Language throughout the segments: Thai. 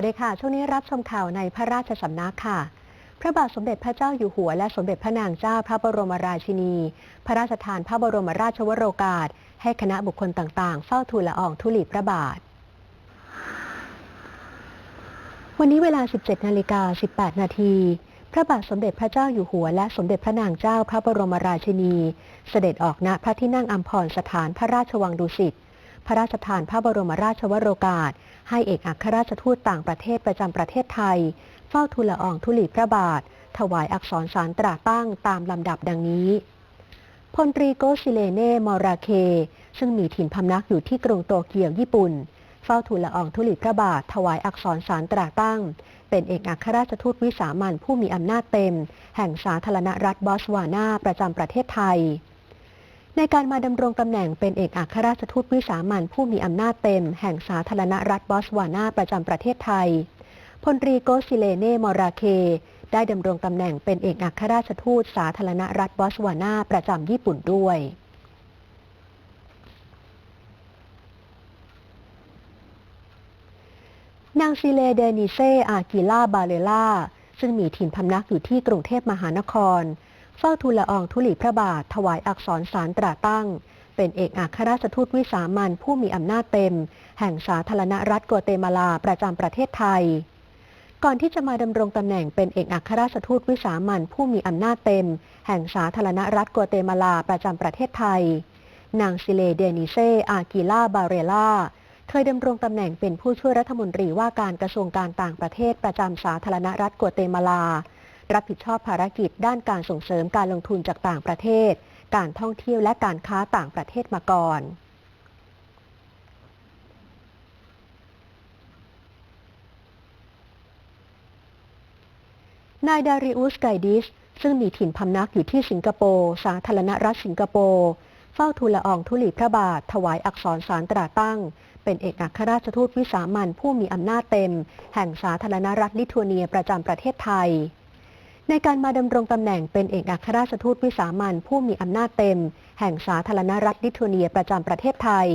วัสดีค่ะ ช่วงนี้รับชมข่าวในพระราชสำนักค่ะ พระบาทสมเด็จพระเจ้าอยู่หัว และสมเด็จพระนางเจ้าพระบรมราชินี พระราชทานพระบรมราชวโรกาส ให้คณะบุคคลต่างๆ เฝ้าทูลละอองธุลีพระบาท วันนี้เวลา 17 นาฬิกา 18 นาทีพระบาทสมเด็จพระเจ้าอยู่หัว และสมเด็จพระนางเจ้าพระบรมราชินี เสด็จออกณพระที่นั่งอัมพรสถานพระราชวังดุสิต พระราชทานพระบรมราชวโรกาส ให้เอกอัครราชทูตต่างประเทศประจำประเทศไทย เฝ้าทูลละอองธุลีพระบาท ถวายอักษรสารตราตั้งตามลำดับดังนี้พลตรีโกชิเลเน่ มอราเค ซึ่งมีถิ่นพำนักอยู่ที่กรุงโตเกียวญี่ปุ่น เฝ้าทูลละอองธุลีพระบาท ถวายอักษรสารตราตั้ง เป็นเอกอัครราชทูตวิสามันผู้มีอำนาจเต็ม แห่งสาธารณรัฐบอสวานาประจำประเทศไทย ในการมาดำรงตำแหน่งเป็นเอกอัครราชทูตวิสามันผู้มีอำนาจเต็ม แห่งสาธารณรัฐบอสวานาประจำประเทศไทย พลรีโกซิเลเน่มอราเค ได้ดำรงตำแหน่งเป็นเอกอัครราชทูตสาธารณรัฐบอสวานาประจำญี่ปุ่นด้วยนางซิเลเดนิเซอากิล่าบาเลล่าซึ่งมีถิ่นพำนักอยู่ที่กรุงเทพมหานคร เฝ้าทูลละอองธุลีพระบาท ถวายอักษรสารตราตั้ง เป็นเอกอัครราชทูตวิสามันผู้มีอำนาจเต็ม แห่งสาธารณรัฐกัวเตมาลาประจำประเทศไทย ก่อนที่จะมาดำรงตำแหน่งเป็นเอกอัครราชทูตวิสามันผู้มีอำนาจเต็ม แห่งสาธารณรัฐกัวเตมาลาประจำประเทศไทย นางซิเลเดนิเซอากิล่าบาเรล่าเคยดำรงตำแหน่งเป็นผู้ช่วยรัฐมนตรีว่าการกระทรวงการต่างประเทศประจำสาธารณรัฐกัวเตมาลา รับผิดชอบภารกิจด้านการส่งเสริมการลงทุนจากต่างประเทศ การท่องเที่ยวและการค้าต่างประเทศมาก่อนนายดาริอุสไกดิสซึ่งมีถิ่นพำนักอยู่ที่สิงคโปร์ สาธารณรัฐสิงคโปร์เฝ้าทูลละอองธุลีพระบาท ถวายอักษรสารตราตั้ง เป็นเอกอัครราชทูตวิสามันผู้มีอำนาจเต็ม แห่งสาธารณรัฐลิทัวเนียประจำประเทศไทย ในการมาดำรงตำแหน่งเป็นเอกอัครราชทูตวิสามันผู้มีอำนาจเต็ม แห่งสาธารณรัฐลิทัวเนียประจำประเทศไทย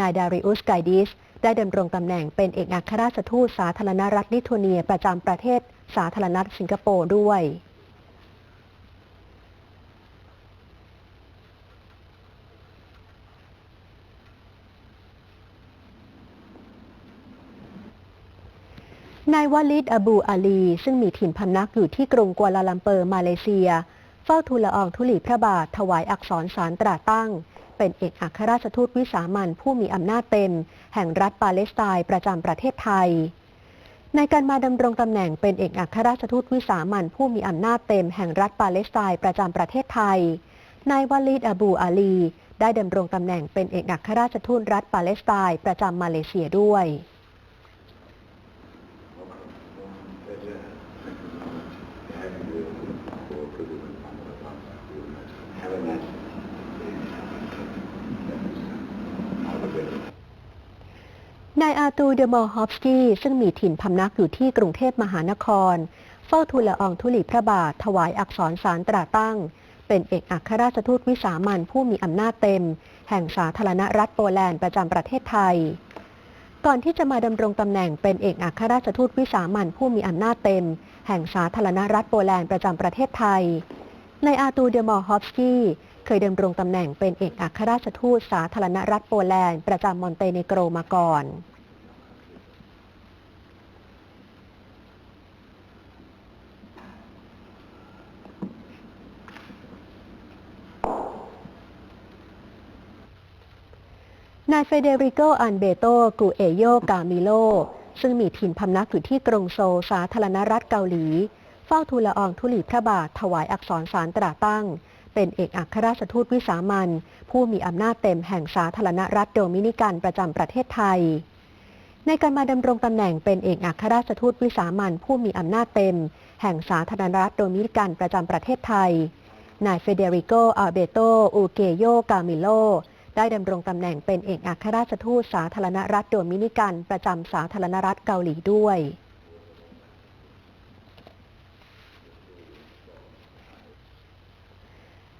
นายดาริอุสไกดิสได้ดำรงตำแหน่งเป็นเอกอัครราชทูตสาธารณรัฐลิทัวเนียประจำประเทศสาธารณรัฐสิงคโปร์ด้วย นายวาลิดอบูอาลี ซึ่งมีถิ่นพำนักอยู่ที่กรุงกัวลาลัมเปอร์มาเลเซีย เฝ้าทูลละอองธุลีพระบาทถวายอักษรสารตราตั้ง เป็นเอกอัครราชทูตวิสามันผู้มีอำนาจเต็ม แห่งรัฐปาเลสไตน์ประจำประเทศไทย ในการมาดำรงตำแหน่งเป็นเอกอัครราชทูตวิสามันผู้มีอำนาจเต็มแห่งรัฐปาเลสไตน์ประจำประเทศไทยนายวาลิดอบูอาลี ได้ดำรงตำแหน่งเป็นเอกอัครราชทูตรัฐปาเลสไตน์ประจำมาเลเซียด้วย นายอาตูเดมอฮอฟสกี้ซึ่งมีถิ่นพำนักอยู่ที่กรุงเทพมหานคร เฝ้าทูลละอองธุลีพระบาทถวายอักษรสารตราตั้ง เป็นเอกอัครราชทูตวิสามันผู้มีอำนาจเต็ม แห่งสาธารณรัฐโปแลนด์ประจำประเทศไทย ก่อนที่จะมาดำรงตำแหน่งเป็นเอกอัครราชทูตวิสามันผู้มีอำนาจเต็ม แห่งสาธารณรัฐโปแลนด์ประจำประเทศไทยนายอาตูเดมอฮอฟสกี้ เคยดำรงตำแหน่งเป็นเอกอัครราชทูตสาธารณรัฐโปแลนด์ประจำมอนเตเนโกรมาก่อนนายเฟเดริโก อันเบโต กูเอโย กามิโล ซึ่งมีถิ่นพำนักอยู่ที่กรุงโซลสาธารณรัฐเกาหลี เฝ้าทูลละอองธุลีพระบาทถวายอักษรสารตราตั้ง เป็นเอกอัครราชทูตวิสามันผู้มีอำนาจเต็มแห่งสาธารณรัฐโดมินิกันประจำประเทศไทย ในการมาดำรงตำแหน่งเป็นเอกอัครราชทูตวิสามันผู้มีอำนาจเต็ม แห่งสาธารณรัฐโดมินิกันประจำประเทศไทย นายเฟเดริโกอาเบโต อูเกโย กามิโล ได้ดำรงตำแหน่งเป็นเอกอัครราชทูตสาธารณรัฐโดมินิกันประจำสาธารณรัฐเกาหลีด้วย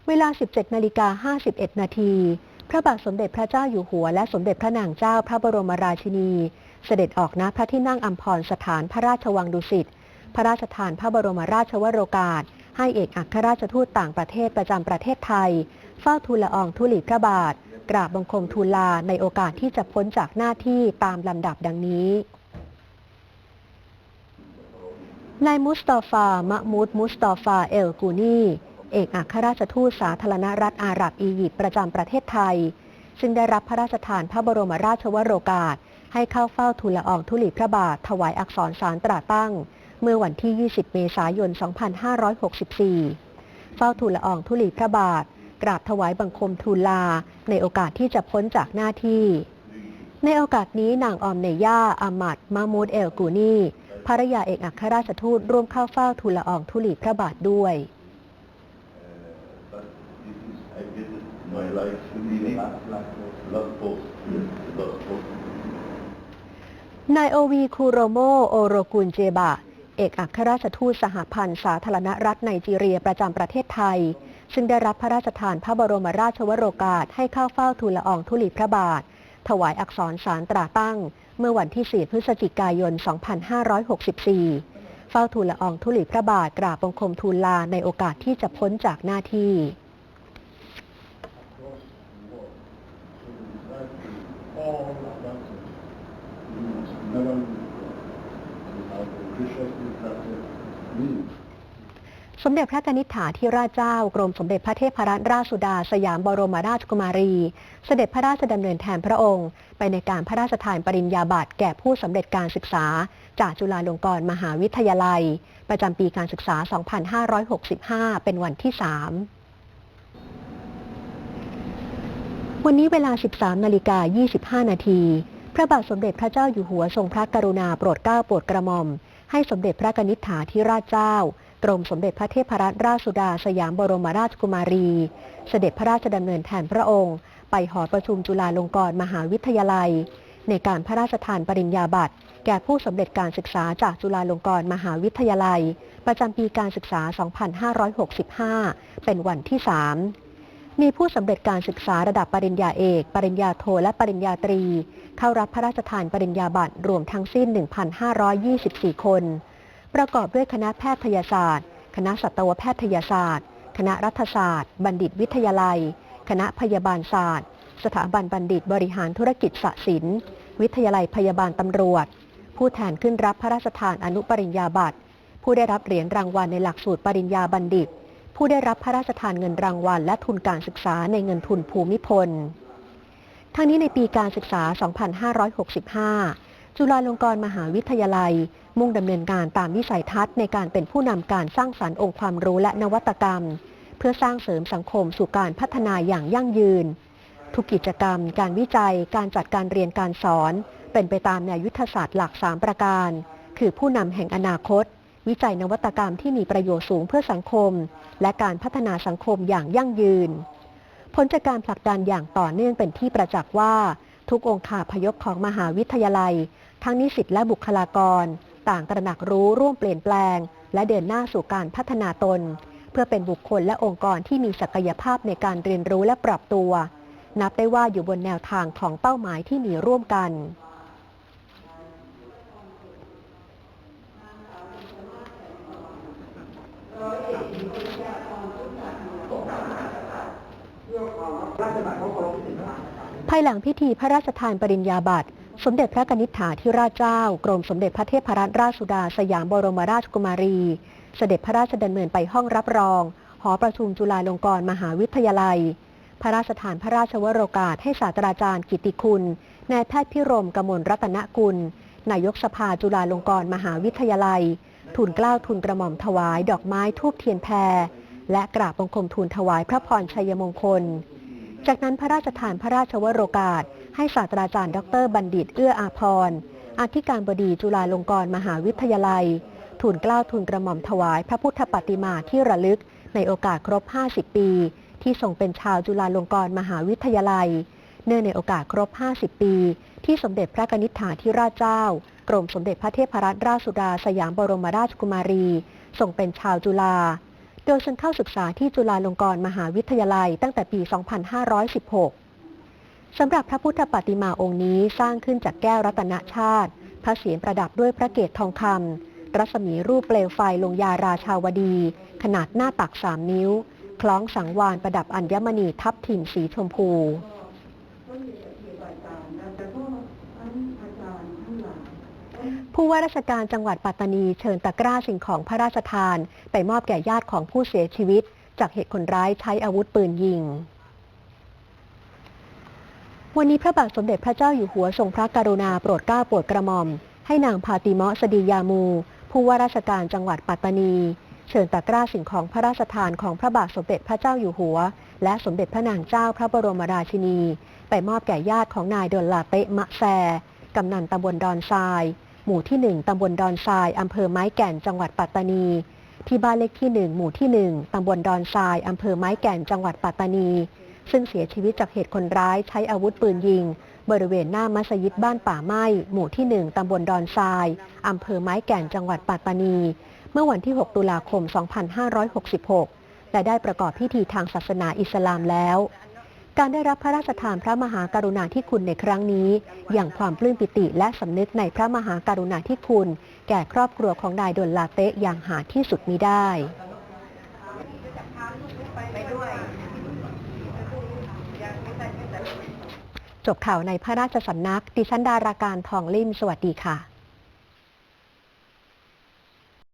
เวลา 17นาฬิกา51 นาที พระบาทสมเด็จพระเจ้าอยู่หัว และสมเด็จพระนางเจ้าพระบรมราชินี เสด็จออกณพระที่นั่งอัมพรสถานพระราชวังดุสิต พระราชทานพระบรมราชวโรกาส ให้เอกอัครราชทูตต่างประเทศประจำประเทศไทย เฝ้าทูลละอองธุลีพระบาท กราบบังคมทูลลาในโอกาสที่จะพ้นจากหน้าที่ตามลำดับดังนี้นายมุสตาฟามะมูดมุสตาฟาเอลกูนี เอกอัครราชทูตสาธารณรัฐอาหรับอียิปต์ประจำประเทศไทย ซึ่งได้รับพระราชทานพระบรมราชวโรกาส ให้เข้าเฝ้าทูลละอองธุลีพระบาทถวายอักษรสารตราตั้ง เมื่อวันที่ 20 เมษายน 2564 เฝ้าทูลละอองธุลีพระบาท กราบถวายบังคมทูลลา ในโอกาสที่จะพ้นจากหน้าที่ ในโอกาสนี้นางออมเนย่าอามัดมามูดเอลกูนีภรรยาเอกอัครราชทูตร่วมเข้าเฝ้าทูลละอองธุลีพระบาทด้วย my life really love post, yes, love post. นายโอวีคูโรโมโอโรกุลเจบะ เอกอัครราชทูตสหพันธ์สาธารณรัฐไนจีเรียประจำประเทศไทย ซึ่งได้รับพระราชทานพระบรมราชวโรกาสให้เข้าเฝ้าทูลละอองธุลีพระบาท ถวายอักษรสารตราตั้ง เมื่อวันที่ 4 พฤศจิกายน 2564 เฝ้าทูลละอองธุลีพระบาทกราบบังคมทูลลาในโอกาสที่จะพ้นจากหน้าที่ you must never have a graciously granted leave. สมเด็จพระนิษฐาธิราชเจ้ากรมสมเด็จพระเทพรัตนราชสุดา สยามบรมราชกุมารี เสด็จพระราชดำเนินแทนพระองค์ ไปในการพระราชทานปริญญาบัตรแก่ผู้สำเร็จการศึกษา จากจุฬาลงกรณ์มหาวิทยาลัย ประจำปีการศึกษา 2565 เป็นวันที่ 3 วันนี้เวลา 13 นาฬิกา 25 นาที พระบาทสมเด็จพระเจ้าอยู่หัวทรงพระกรุณาโปรดเกล้าโปรดกระหม่อม ให้สมเด็จพระนิษฐาธิราชเจ้ากรมสมเด็จพระเทพรัตนราชสุดาสยามบรมราชกุมารี เสด็จพระราชดำเนินแทนพระองค์ ไปหอประชุมจุฬาลงกรณ์มหาวิทยาลัย ในการพระราชทานปริญญาบัตร แก่ผู้สำเร็จการศึกษาจากจุฬาลงกรณ์มหาวิทยาลัย ประจำปีการศึกษา 2565 เป็นวันที่ 3 มีผู้สำเร็จการศึกษาระดับปริญญาเอก ปริญญาโท และปริญญาตรี เข้ารับพระราชทานปริญญาบัตรรวมทั้งสิ้น 1,524 คน ประกอบด้วยคณะแพทยศาสตร์ คณะสัตวแพทยศาสตร์ คณะรัฐศาสตร์ บัณฑิตวิทยาลัย คณะพยาบาลศาสตร์ สถาบันบัณฑิตบริหารธุรกิจสศิลป์ วิทยาลัยพยาบาลตำรวจ ผู้แทนขึ้นรับพระราชทานอนุปริญญาบัตร ผู้ได้รับเหรียญรางวัลในหลักสูตรปริญญาบัณฑิต ผู้ได้รับพระราชทานเงินรางวัลและทุนการศึกษาในเงินทุนภูมิพล ทั้งนี้ในปีการศึกษา 2565 จุฬาลงกรณ์มหาวิทยาลัย มุ่งดำเนินการตามวิสัยทัศน์ในการเป็นผู้นำการสร้างสรรค์องค์ความรู้และนวัตกรรม เพื่อสร้างเสริมสังคมสู่การพัฒนาอย่างยั่งยืน ทุกกิจกรรม การวิจัย การจัดการเรียนการสอน เป็นไปตามแนวยุทธศาสตร์หลัก 3 ประการ คือผู้นำแห่งอนาคต วิจัยนวัตกรรมที่มีประโยชน์สูงเพื่อสังคม และการพัฒนาสังคมอย่างยั่งยืน ผลจากการผลักดันอย่างต่อเนื่องเป็นที่ประจักษ์ว่า ทุกองค์คาพยพของมหาวิทยาลัย ทั้งนิสิตและบุคลากร ต่างตระหนักรู้ร่วมเปลี่ยนแปลง และเดินหน้าสู่การพัฒนาตน เพื่อเป็นบุคคลและองค์กรที่มีศักยภาพในการเรียนรู้และปรับตัว นับได้ว่าอยู่บนแนวทางของเป้าหมายที่มีร่วมกัน ภายหลังพิธีพระราชทานปริญญาบัตร สมเด็จพระกนิษฐาธิราชเจ้า กรมสมเด็จพระเทพรัตนราชสุดาสยามบรมราชกุมารี เสด็จพระราชดำเนินไปห้องรับรอง หอประชุมจุฬาลงกรณ์มหาวิทยาลัย พระราชทานพระราชวโรกาสให้ศาสตราจารย์กิติคุณ นายแพทย์พิรมกมลรัตนกุล นายกสภาจุฬาลงกรณ์มหาวิทยาลัย ทูลเกล้าทูลกระหม่อมถวายดอกไม้ทูบเทียนแพร และกราบบังคมทูลถวายพระพรชัยมงคล จากนั้นพระราชทานพระราชวโรกาส ให้ศาสตราจารย์ ดร บัณฑิตเอื้ออาพรอธิการบดีจุฬาลงกรณ์มหาวิทยาลัย ทูลเกล้าทูลกระหม่อมถวายพระพุทธปฏิมาที่ระลึกในโอกาสครบ 50 ปี ที่ทรงเป็นชาวจุฬาลงกรณ์มหาวิทยาลัย เนื่องในโอกาสครบ 50 ปี ที่สมเด็จพระนิษฐาธิราชเจ้า กรมสมเด็จพระเทพรัตนราชสุดาสยามบรมราชกุมารีทรงเป็นชาวจุฬาโดยเชิญเข้าศึกษาที่จุฬาลงกรณ์มหาวิทยาลัยตั้งแต่ปี 2516 สำหรับพระพุทธปฏิมาองค์นี้สร้างขึ้นจากแก้วรัตนชาติ พระเศียรประดับด้วยพระเกศทองคำรัศมีรูปเปลวไฟลงยาราชาวดี ขนาดหน้าตักสามนิ้ว คล้องสังวานประดับอัญมณีทับทิมสีชมพู ผู้ว่าราชการจังหวัดปัตตานีเชิญตะกร้าสิ่งของพระราชทาน ไปมอบแก่ญาติของผู้เสียชีวิต จากเหตุคนร้ายใช้อาวุธปืนยิง วันนี้พระบาทสมเด็จพระเจ้าอยู่หัวทรงพระกรุณาโปรดเกล้าโปรดกระหม่อม ให้นางพาติเมาะสดียามู ผู้ว่าราชการจังหวัดปัตตานี เชิญตะกร้าสิ่งของพระราชทานของพระบาทสมเด็จพระเจ้าอยู่หัว และสมเด็จพระนางเจ้าพระบรมราชินี ไปมอบแก่ญาติของนายดลลาเตะมะแซกำนันตำบลดอนทราย หมู่ที่หนึ่งตำบลดอนทราย อำเภอไม้แก่น จังหวัดปัตตานี ที่บ้านเลขที่หนึ่งหมู่ที่หนึ่งตำบลดอนทราย อำเภอไม้แก่น จังหวัดปัตตานี ซึ่งเสียชีวิตจากเหตุคนร้ายใช้อาวุธปืนยิง บริเวณหน้ามัสยิดบ้านป่าไม้ หมู่ที่หนึ่งตำบลดอนทราย อำเภอไม้แก่น จังหวัดปัตตานี เมื่อวันที่ 6 ตุลาคม 2566 และได้ประกอบพิธีทางศาสนาอิสลามแล้ว การได้รับพระราชทานพระมหากรุณาธิคุณในครั้งนี้ อย่างความปลื้มปิติและสำนึกในพระมหากรุณาธิคุณ แก่ครอบครัวของนายดลลาเตะอย่างหาที่สุดมิได้จบข่าวในพระราชสำนัก ดิฉันดาราการทองลิ่ม สวัสดีค่ะ